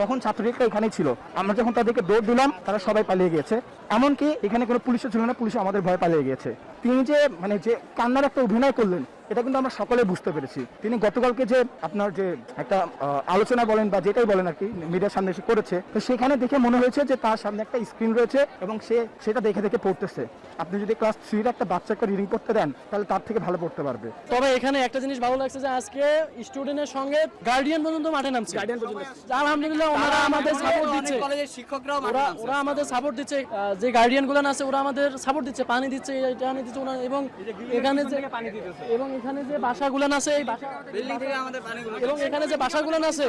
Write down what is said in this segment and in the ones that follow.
তখন ছাত্রলীগটা এখানে ছিল। আমরা যখন তাদেরকে দৌড় দিলাম, তারা সবাই পালিয়ে গেছে এমনকি এখানে কোনো পুলিশও ছিল না পুলিশ আমাদের ভয় পালিয়ে গেছে তিনি যে মানে যে কান্নার একটা অভিনয় করলেন এটা কিন্তু আমরা সকলে বুঝতে পেরেছি। তিনি গতকালকে যে আপনার যে একটা আলোচনা বলেন বা যেটাই বলেন আর কি মিডিয়ার সামনে এসে করেছে তো সেখানে দেখে মনে হয়েছে যে তার সামনে একটা স্ক্রিন রয়েছে এবং সে সেটা দেখে দেখে পড়তেছে। আপনি যদি ক্লাস থ্রির একটা বাচ্চাকে রিডিং করতে দেন তাহলে তার থেকে ভালো পড়তে পারবে। তবে এখানে একটা জিনিস ভালো লাগছে যে আজকে স্টুডেন্টের সঙ্গে গার্ডিয়ান পর্যন্ত মাঠে নামছে। আলহামদুলিল্লাহ ওনারা আমাদের সাপোর্ট দিচ্ছে। কলেজের শিক্ষকরাও ওরা ওরা আমাদের সাপোর্ট দিচ্ছে। যে গার্ডিয়ানগুলো আছে ওরা আমাদের সাপোর্ট দিচ্ছে। পানি দিচ্ছে এটা দিচ্ছে ওরা এবং এখানে যে এবং এখানে যে বাসাগুলো আছে এই বাসা বিল্ডিং থেকে আমাদের পানিগুলো এবং এখানে যে বাসাগুলো আছে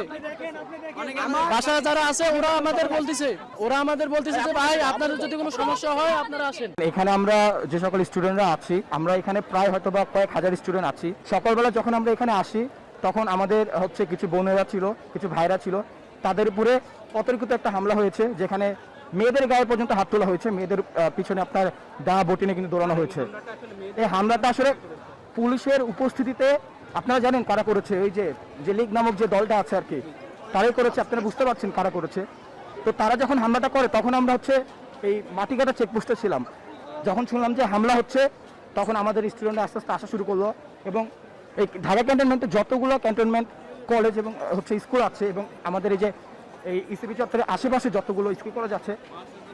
বাসা যারা আছে ওরা আমাদের বলতেছে ওরা আমাদের বলতেছে যে ভাই আপনাদের যদি কোনো সমস্যা হয় আপনারা আসেন। এখানে আমরা যে সকল স্টুডেন্টরা আছি আমরা এখানে প্রায় হয়তো বা কয়েক হাজার স্টুডেন্ট আছি। সকালবেলা যখন আমরা এখানে আসি তখন আমাদের হচ্ছে কিছু বোনেরা ছিল কিছু ভাইরা ছিল। তাদের উপরে অতর্কিত একটা হামলা হয়েছে যেখানে মেয়েদের গায়ে পর্যন্ত হাত তোলা হয়েছে। মেয়েদের পিছনে আপনার দা বটিনে কিন্তু দৌড়ানো হয়েছে। এই হামলাটা আসলে পুলিশের উপস্থিতিতে আপনারা জানেন কারা করেছে ওই যে যে লীগ নামক যে দলটা আছে আর কি, তারাই করেছে, আপনারা বুঝতে পারছেন কারা করেছে। তো তারা যখন হামলাটা করে, তখন আমরা হচ্ছে এই মাটিকাটা চেকপোস্টে ছিলাম। যখন শুনলাম যে হামলা হচ্ছে, তখন আমাদের স্টুডেন্টরা আস্তে আস্তে আসা শুরু করল এবং এই ঢাকা ক্যান্টনমেন্টে যতগুলো ক্যান্টনমেন্ট কলেজ এবং হচ্ছে স্কুল আছে এবং আমাদের এই যে এই ইসিপি চত্বরের আশেপাশে যতগুলো স্কুল কলেজ আছে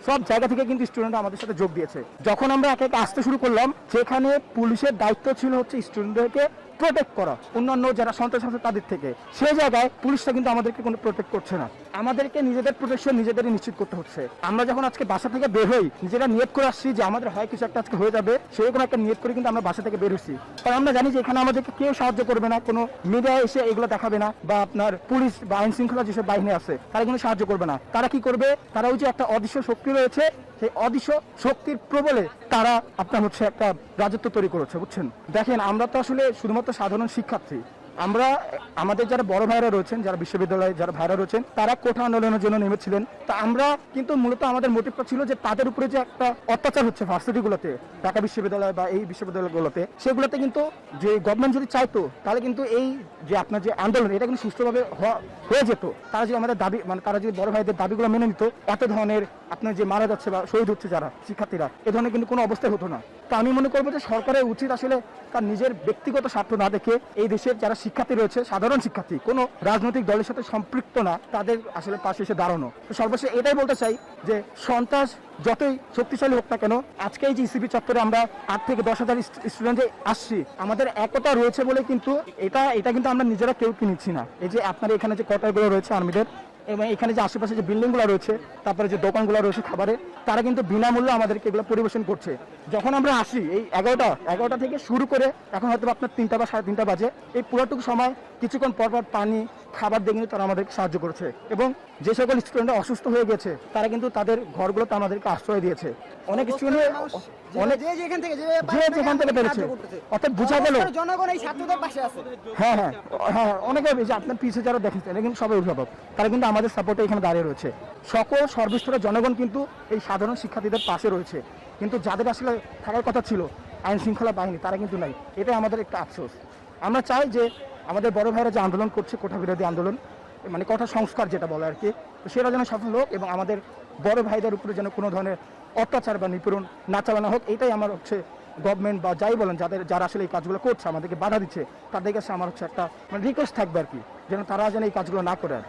সব জায়গা থেকে কিন্তু স্টুডেন্ট আমাদের সাথে যোগ দিয়েছে। যখন আমরা একে একে আসতে শুরু করলাম যেখানে পুলিশের দায়িত্ব ছিল হচ্ছে স্টুডেন্টদেরকে প্রোটেক্ট করা। অন্যান্য যারা সন্ত্রাস আছে তাদের থেকে। সেই জায়গায় পুলিশটা কিন্তু আমাদেরকে কোনো প্রোটেক্ট করছে না। আমাদেরকে নিজেদের প্রোটেকশন নিজেদেরই নিশ্চিত করতে হচ্ছে। আমরা যখন আজকে বাসা থেকে বের হই, নিজেরা নিয়োগ করে আসছি যে আমাদের হয় কিছু একটা আজকে হয়ে যাবে। সেরকম একটা নিয়োগ করে কিন্তু আমরা বাসা থেকে বের হচ্ছি কারণ আমরা জানি যে এখানে আমাদেরকে কেউ সাহায্য করবে না, কোনো মিডিয়া এসে এগুলো দেখাবে না, বা আপনার পুলিশ বা আইন শৃঙ্খলা যেসব বাহিনী আছে, তারা কিন্তু সাহায্য করবে না। তারা কি করবে? তারা ওই যে একটা অদৃশ্য শক্তি রয়েছে সেই অদৃশ্য শক্তির প্রবলে তারা আপনার হচ্ছে একটা রাজত্ব তৈরি করেছে, বুঝছেন? দেখেন, আমরা তো আসলে শুধুমাত্র সাধারণ শিক্ষার্থী। আমরা, আমাদের যারা বড় ভাইরা রয়েছেন, যারা বিশ্ববিদ্যালয়ে যারা ভাইরা রয়েছেন, তারা কোঠা আন্দোলনের জন্য নেমেছিলেন। তা আমরা কিন্তু মূলত আমাদের মোটিভটা ছিল যে তাদের উপরে যে একটা অত্যাচার হচ্ছে ভার্সিটিগুলোতে, ঢাকা বিশ্ববিদ্যালয় বা এই বিশ্ববিদ্যালয়গুলোতে, সেগুলোতে কিন্তু যে গভর্নমেন্ট যদি চাইতো, তাহলে কিন্তু এই যে আপনার যে আন্দোলন, এটা কিন্তু হওয়া- হয়ে যেত। তারা যদি আমাদের দাবি মানে তারা যদি বড় ভাইদের দাবিগুলো মেনে নিত, এত ধরনের আপনার যে মারা যাচ্ছে বা শহীদ হচ্ছে যারা, শিক্ষার্থীরা, এ ধরনের কিন্তু কোনো অবস্থায় হতো না। তো আমি মনে করব যে সরকারের উচিত আসলে তার নিজের ব্যক্তিগত স্বার্থ না দেখে এই দেশের যারা শিক্ষার্থী রয়েছে, সাধারণ শিক্ষার্থী, কোনো রাজনৈতিক দলের সাথে সম্পৃক্ত না, তাদের আসলে পাশে এসে দাঁড়ানো। সর্বশেষ এটাই বলতে চাই যে সন্ত্রাস যতই শক্তিশালী হোক না কেন, আজকে এই যে ইসিবি চত্বরে আমরা আট থেকে দশ হাজার স্টুডেন্ট আসছি, আমাদের একতা রয়েছে বলে কিন্তু এটা এটা কিন্তু আমরা নিজেরা কেউ কিনেছি না। এই যে আপনার এখানে যে কোয়ার্টারগুলো রয়েছে আর্মিদের এবং এখানে যে আশেপাশে যে বিল্ডিংগুলো রয়েছে তারপরে যে দোকানগুলো রয়েছে খাবারে তারা কিন্তু বিনামূল্যে আমাদেরকে এগুলো পরিবেশন করছে। যখন আমরা আসি এই এগারোটা এগারোটা থেকে শুরু করে এখন হয়তো আপনার তিনটা বা সাড়ে তিনটা বাজে এই পুরোটুকু সময় কিছুক্ষণ পর পর পানি খাবার দিয়ে কিন্তু তারা আমাদেরকে সাহায্য করেছে। এবং যে সকল স্টুডেন্টরা অসুস্থ হয়ে গেছে তারা কিন্তু তাদের ঘরগুলোতে আমাদেরকে আশ্রয় দিয়েছে। অনেক স্টুডেন্ট অনেক যেখান থেকে যে যে যেখান থেকে পেরেছে। অর্থাৎ বোঝা গেল জনগণ এই ছাত্রদের পাশে আছে। হ্যাঁ হ্যাঁ হ্যাঁ অনেকে যে আপনার পিছিয়ে যারা দেখেছেন কিন্তু সবাই অভিভাবক। তারা কিন্তু আমাদের সাপোর্টে এখানে দাঁড়িয়ে রয়েছে। সকল সর্বস্তরের জনগণ কিন্তু এই সাধারণ শিক্ষার্থীদের পাশে রয়েছে। কিন্তু যাদের আসলে থাকার কথা ছিল, আইন শৃঙ্খলা বাহিনী, তারা কিন্তু নাই। এটাই আমাদের একটা আফসোস। আমরা চাই যে আমাদের বড় ভাইরা যে আন্দোলন করছে কোঠা বিরোধী আন্দোলন মানে কোঠা সংস্কার যেটা বলে আর কি সেটা যেন সফল হোক এবং আমাদের বড় ভাইদের উপরে যেন কোনো ধরনের অত্যাচার বা নিপীড়ন না চালানো হোক, এটাই আমার হচ্ছে গভর্নমেন্ট বা যাই বলেন, যাদের, যারা আসলে এই কাজগুলো করছে, আমাদেরকে বাধা দিচ্ছে, তাদের কাছে আমার হচ্ছে একটা মানে রিকোয়েস্ট থাকবে আর কি, যেন তারা যেন এই কাজগুলো না করে আর